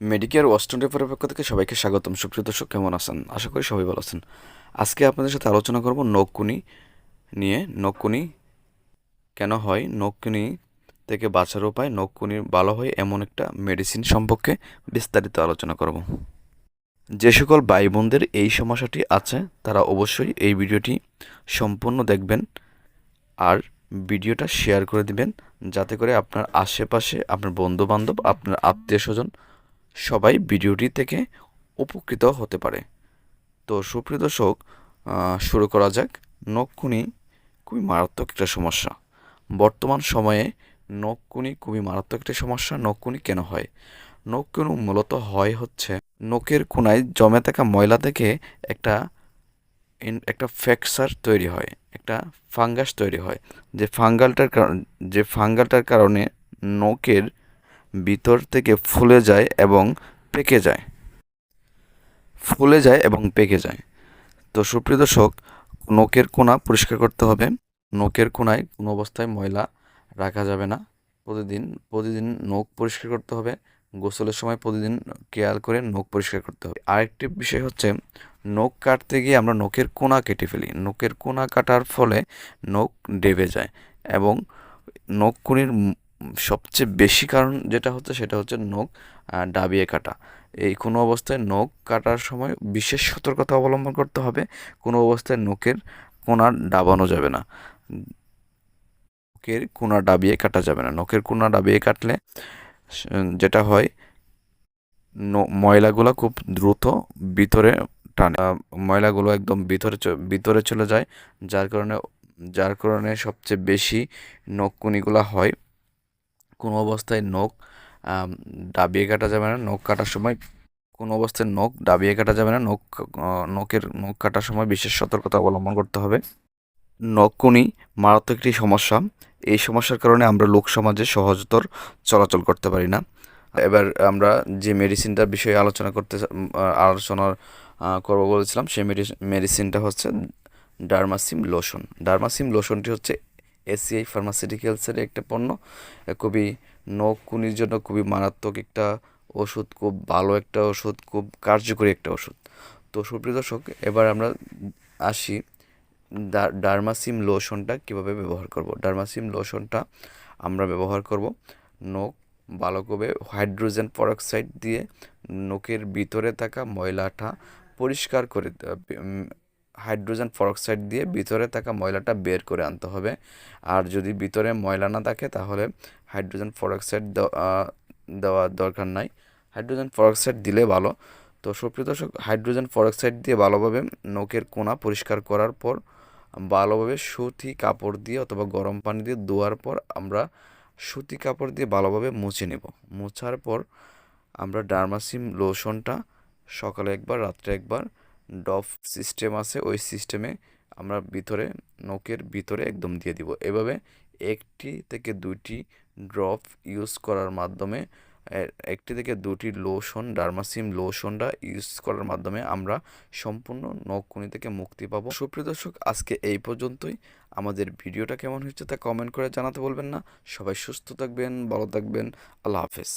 Medicare western রেফারের পক্ষ থেকে সবাইকে স্বাগতম। সুপ্রিয় দর্শক, কেমন আছেন? আশা করি সবাই ভালো আছেন। আজকে আপনাদের সাথে আলোচনা করব নখকুনি নিয়ে। নখকুনি কেন হয়? নখকুনি থেকে বাঁচার উপায় নখকুনি ভালো হয় এমন একটা মেডিসিন সম্পর্কে বিস্তারিত আলোচনা করব। যে সকল ভাই বোনদের এই সমস্যাটি আছে, তারা অবশ্যই এই ভিডিওটি সম্পূর্ণ দেখবেন আর ভিডিওটা শেয়ার করে দিবেন, যাতে করে আপনার আশেপাশে, আপনার বন্ধু বান্ধব আপনার আত্মীয় স্বজন সবাই ভিডিওটি থেকে উপকৃত হতে পারে। তো সুপ্রিয় দর্শক শুরু করা যাক। নখকুনি খুবই মারাত্মক একটা সমস্যা। বর্তমান সময়ে নখকুনি খুবই মারাত্মক একটা সমস্যা। নখকুনি কেন হয়? নখকুনি মূলত হয় হচ্ছে নখের কোনায় জমে থাকা ময়লা থেকে একটা একটা ফ্র্যাকচার তৈরি হয়, একটা ফাঙ্গাস তৈরি হয়। যে ফাঙ্গালটার কারণ যে ফাঙ্গালটার কারণে নখের ভিতর থেকে ফুলে যায় এবং পেকে যায়। ফুলে যায় এবং পেকে যায়। তো সুপ্রিয় দর্শক, নখের কোনা পরিষ্কার করতে হবে। নখের কোনায় কোনো অবস্থায় ময়লা রাখা যাবে না। প্রতিদিন প্রতিদিন নখ পরিষ্কার করতে হবে। গোসলের সময় প্রতিদিন কেয়ার করে নখ পরিষ্কার করতে হবে। আরেকটি বিষয় হচ্ছে, নখ কাটতে গিয়ে আমরা নখের কোনা কেটে ফেলি। নখের কোনা কাটার ফলে নখ ডেবে যায় এবং নখকুনির সবচেয়ে বেশি কারণ যেটা হচ্ছে সেটা হচ্ছে নখ ডাবিয়ে কাটা। এই কোনো অবস্থায় নখ কাটার সময় বিশেষ সতর্কতা অবলম্বন করতে হবে, কোনো অবস্থায় নখের কোনা ডাবানো যাবে না। নখের কোনা ডাবিয়ে কাটা যাবে না। নখের কোনা ডাবিয়ে কাটলে যেটা হয় ময়লাগুলো খুব দ্রুত ভিতরে টানে। ময়লাগুলো একদম ভিতরে ভিতরে চলে যায়, যার কারণে যার কারণে সবচেয়ে বেশি নখকুনিগুলো হয়। কোনো অবস্থায় নখ ডাবিয়ে কাটা যাবে না। নখ কাটার সময় কোনো অবস্থায় নখ ডাবিয়ে কাটা যাবে না। নখ নখের, নখ কাটার সময় বিশেষ সতর্কতা অবলম্বন করতে হবে। নখকুনি মারাত্মক একটি সমস্যা। এই সমস্যার কারণে আমরা লোক সমাজে সহজতর চলাচল করতে পারি না। এবার আমরা যে মেডিসিনটার বিষয়ে আলোচনা করতে আলোচনা করব বলেছিলাম, সেই মেডিসিনটা হচ্ছে ডার্মাসিম লোশন। ডার্মাসিম লোশনটি হচ্ছে এসিআই ফার্মাসিউটিক্যালসের একটা পণ্য। খুবই নখ জন্য খুবই মারাত্মক একটা ওষুধ, খুব ভালো একটা ওষুধ, খুব কার্যকরী একটা ওষুধ। তো সুপ্রিয় দর্শক, এবার আমরা আসি ডার্মাসিম লোশনটা কীভাবে ব্যবহার করব। ডার্মাসিম লোশনটা আমরা ব্যবহার করব নখ ভালো করে হাইড্রোজেন পারঅক্সাইড দিয়ে নখের ভিতরে থাকা ময়লাটা পরিষ্কার করে হাইড্রোজেন পারঅক্সাইড দিয়ে ভিতরে থাকা ময়লাটা বের করে আনতে হবে। আর যদি ভিতরে ময়লা না থাকে, তাহলে হাইড্রোজেন পারঅক্সাইড দেওয়া দরকার নাই। হাইড্রোজেন পারঅক্সাইড দিলে ভালো। তো সুপ্রিয় দর্শক, হাইড্রোজেন পারঅক্সাইড দিয়ে ভালোভাবে নখের কোনা পরিষ্কার করার পর, ভালোভাবে সুতি কাপড় দিয়ে অথবা গরম পানি দিয়ে ধোয়ার পর আমরা সুতি কাপড় দিয়ে ভালোভাবে মুছে নেব। মোছার পর আমরা ডার্মাসিম লোশনটা সকালে একবার, রাত্রে একবার ডফ সিস্টেম আছে, ওই সিস্টেমে আমরা ভিতরে নখের ভিতরে একদম দিয়ে দিব। এভাবে একটি থেকে দুইটি ড্রপ ইউজ করার মাধ্যমে একটি থেকে দুটি লোশন, ডার্মাসিম লোশনটা ইউজ করার মাধ্যমে আমরা সম্পূর্ণ নখকুনি থেকে মুক্তি পাবো। সুপ্রিয় দর্শক, আজকে এই পর্যন্তই। আমাদের ভিডিওটা কেমন হয়েছে তা কমেন্ট করে জানাতে বলবেন না। সবাই সুস্থ থাকবেন, ভালো থাকবেন। আল্লাহ হাফেজ।